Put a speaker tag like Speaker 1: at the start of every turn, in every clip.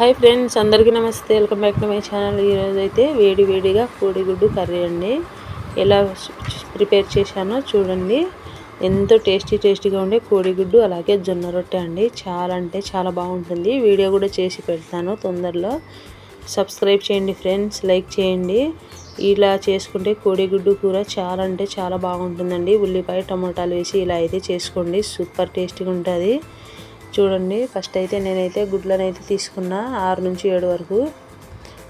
Speaker 1: Hi friends అందరికీ నమస్తే. Welcome back to my channel. ఈరోజు అయితే వేడి వేడిగా కోడిగుడ్డు కర్రీ అండి. ఎలా ప్రిపేర్ చేశానో చూడండి. ఎంతో టేస్టీ టేస్టీగా ఉండే కోడిగుడ్డు అలాగే జొన్న రొట్టె అండి. చాలా అంటే చాలా బాగుంటుంది. వీడియో కూడా చేసి పెడతాను తొందరలో. సబ్స్క్రైబ్ చేయండి ఫ్రెండ్స్ లైక్ చేయండి. ఇలా చేసుకుంటే కోడిగుడ్డు కూర చాలా అంటే చాలా బాగుంటుందండి. ఉల్లిపాయ టమాటాలు వేసి ఇలా అయితే చేసుకోండి. సూపర్ టేస్టీగా ఉంటుంది. చూడండి. ఫస్ట్ అయితే నేనైతే గుడ్లను అయితే తీసుకున్నా ఆరు నుంచి ఏడు వరకు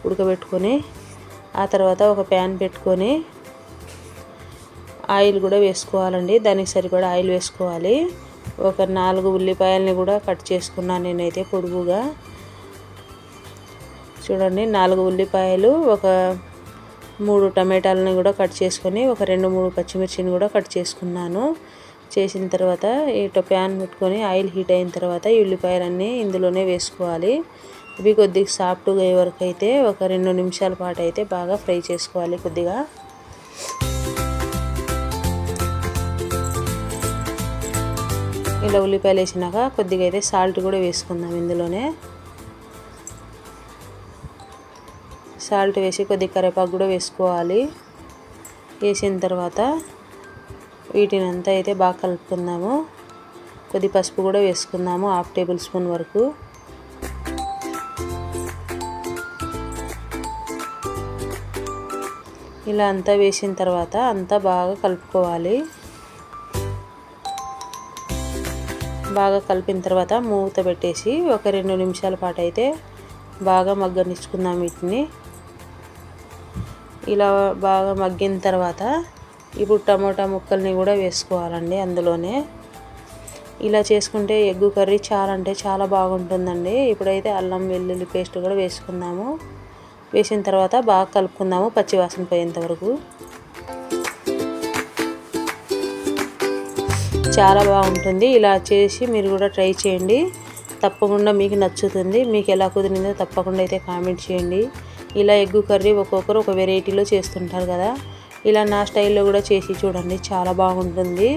Speaker 1: ఉడకబెట్టుకొని ఆ తర్వాత ఒక ప్యాన్ పెట్టుకొని ఆయిల్ కూడా వేసుకోవాలండి. దానికి సరిపడా ఆయిల్ వేసుకోవాలి. ఒక నాలుగు ఉల్లిపాయలని కూడా కట్ చేసుకున్నాను నేనైతే పొడుగుగా చూడండి నాలుగు ఉల్లిపాయలు ఒక మూడు టమాటాలని కూడా కట్ చేసుకొని ఒక రెండు మూడు పచ్చిమిర్చిని కూడా కట్ చేసుకున్నాను. చేసిన తర్వాత ఇటు ప్యాన్ పెట్టుకొని ఆయిల్ హీట్ అయిన తర్వాత ఈ ఉల్లిపాయలన్నీ ఇందులోనే వేసుకోవాలి. ఇవి కొద్దిగా సాఫ్ట్గా అయ్యే వరకు అయితే ఒక రెండు నిమిషాల పాటు అయితే బాగా ఫ్రై చేసుకోవాలి కొద్దిగా. ఇలా ఉల్లిపాయలు వేసినాక కొద్దిగా అయితే సాల్ట్ కూడా వేసుకుందాం ఇందులోనే. సాల్ట్ వేసి కొద్దిగా కరివేపాకు కూడా వేసుకోవాలి. వేసిన తర్వాత వీటిని అంతా అయితే బాగా కలుపుకుందాము. కొద్ది పసుపు కూడా వేసుకుందాము హాఫ్ టేబుల్ స్పూన్ వరకు. ఇలా అంతా వేసిన తర్వాత అంతా బాగా కలుపుకోవాలి. బాగా కలిపిన తర్వాత మూత పెట్టేసి ఒక రెండు నిమిషాల పాటు అయితే బాగా మగ్గనిచ్చుకుందాం వీటిని. ఇలా బాగా మగ్గిన తర్వాత ఇప్పుడు టమోటా ముక్కల్ని కూడా వేసుకోవాలండి అందులోనే. ఇలా చేసుకుంటే ఎగ్గు కర్రీ చాలా అంటే చాలా బాగుంటుందండి. ఇప్పుడైతే అల్లం వెల్లుల్లి పేస్ట్ కూడా వేసుకుందాము. వేసిన తర్వాత బాగా కలుపుకుందాము పచ్చివాసన పోయేంత వరకు. చాలా బాగుంటుంది. ఇలా చేసి మీరు కూడా ట్రై చేయండి. తప్పకుండా మీకు నచ్చుతుంది. మీకు ఎలా కుదిరిందో తప్పకుండా అయితే కామెంట్ చేయండి. ఇలా ఎగ్గు కర్రీ ఒక్కొక్కరు ఒక వెరైటీలో చేస్తుంటారు కదా. ఇలా నా స్టైల్లో కూడా చేసి చూడండి. చాలా బాగుంటుంది.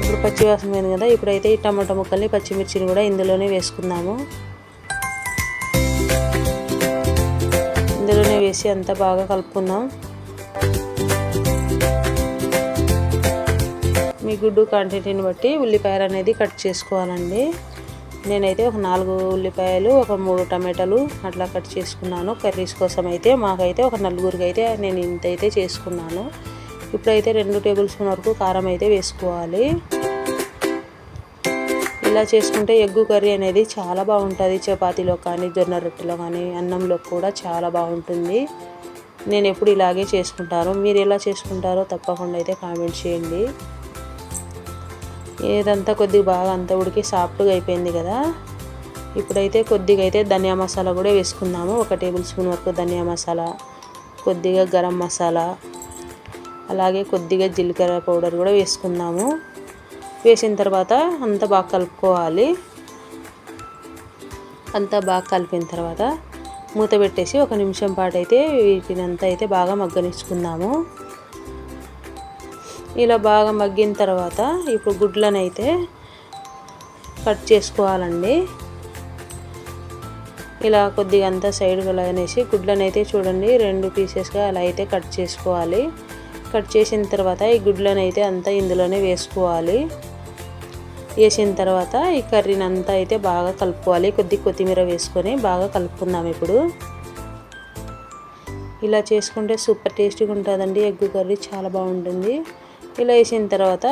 Speaker 1: ఇప్పుడు పచ్చివాసన పోయింది కదా ఇప్పుడైతే ఈ టమాటా ముక్కల్ని పచ్చిమిర్చిని కూడా ఇందులోనే వేసుకుందాము. ఇందులోనే వేసి అంతా బాగా కలుపుకుందాం. మీ గుడ్డు క్వాంటిటీని బట్టి ఉల్లిపాయలు అనేది కట్ చేసుకోవాలండి. నేనైతే ఒక నాలుగు ఉల్లిపాయలు ఒక మూడు టమాటాలు అట్లా కట్ చేసుకున్నాను. కర్రీస్ కోసం అయితే మాకైతే ఒక నలుగురికి అయితే నేను ఇంత అయితే చేసుకున్నాను. ఇప్పుడైతే రెండు టేబుల్ స్పూన్ వరకు కారం అయితే వేసుకోవాలి. ఇలా చేసుకుంటే ఎగ్గు కర్రీ అనేది చాలా బాగుంటుంది. చపాతీలో కానీ జొన్న రొట్టెలో కానీ అన్నంలో కూడా చాలా బాగుంటుంది. నేను ఎప్పుడు ఇలాగే చేసుకుంటాను. మీరు ఎలా చేసుకుంటారో తప్పకుండా అయితే కామెంట్ చేయండి. ఏదంతా కొద్దిగా బాగా అంతా ఉడికి సాఫ్ట్గా అయిపోయింది కదా. ఇప్పుడైతే కొద్దిగా అయితే ధనియా మసాలా కూడా వేసుకుందాము. ఒక టేబుల్ స్పూన్ వరకు ధనియా మసాలా కొద్దిగా గరం మసాలా అలాగే కొద్దిగా జీలకర్ర పౌడర్ కూడా వేసుకుందాము. వేసిన తర్వాత అంతా బాగా కలుపుకోవాలి. అంతా బాగా కలిపిన తర్వాత మూత పెట్టేసి ఒక నిమిషం పాటు అయితే వీటిని అంతా అయితే బాగా మగ్గనిచ్చుకుందాము. ఇలా బాగా మగ్గిన తర్వాత ఇప్పుడు గుడ్లను అయితే కట్ చేసుకోవాలండి. ఇలా కొద్దిగా అంతా సైడ్గా అనేసి గుడ్లను అయితే చూడండి రెండు పీసెస్గా అలా అయితే కట్ చేసుకోవాలి. కట్ చేసిన తర్వాత ఈ గుడ్లను అయితే అంతా ఇందులోనే వేసుకోవాలి. వేసిన తర్వాత ఈ కర్రీని అంతా అయితే బాగా కలుపుకోవాలి. కొద్ది కొత్తిమీర వేసుకొని బాగా కలుపుకుందాం ఇప్పుడు. ఇలా చేసుకుంటే సూపర్ టేస్టీగా ఉంటుందండి. ఎగ్గు కర్రీ చాలా బాగుంటుంది. ఇలా వేసిన తర్వాత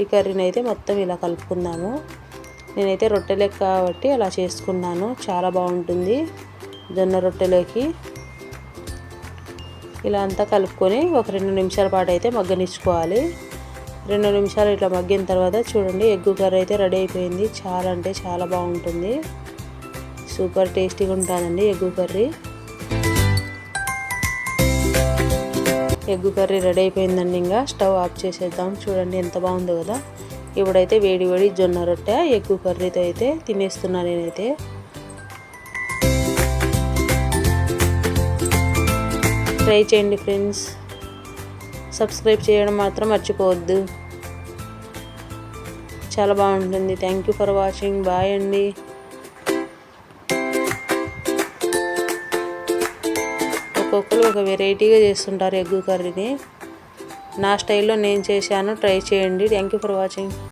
Speaker 1: ఈ కర్రీని అయితే మొత్తం ఇలా కలుపుకుందాము. నేనైతే రొట్టెలకి కాబట్టి అలా చేసుకున్నాను. చాలా బాగుంటుంది జొన్న రొట్టెలోకి. ఇలా అంతా కలుపుకొని ఒక రెండు నిమిషాల పాటు అయితే మగ్గనిచ్చుకోవాలి. రెండు నిమిషాలు ఇట్లా మగ్గిన తర్వాత చూడండి ఎగ్గు కర్రీ అయితే రెడీ అయిపోయింది. చాలా అంటే చాలా బాగుంటుంది. సూపర్ టేస్టీగా ఉంటుందండి egg curry. Egg curry ready అయిపోయిందండి ఇంకా. స్టవ్ ఆఫ్ చేసేద్దాం. చూడండి ఎంత బాగుందో కదా. ఇప్పుడైతే వేడి వేడి జొన్న రొట్టె ఎగ్ కర్రీతో అయితే తినేస్తున్నాను నేనైతే. ట్రై చేయండి ఫ్రెండ్స్ సబ్స్క్రైబ్ చేయడం మాత్రం మర్చిపోవద్దు. చాలా బాగుంటుంది. Thank you for watching bye అండి. ఒక్కొక్కరు ఒక వెరైటీగా చేస్తుంటారు ఎగ్ కర్రీని. నా స్టైల్లో నేను చేశాను ట్రై చేయండి. Thank you for watching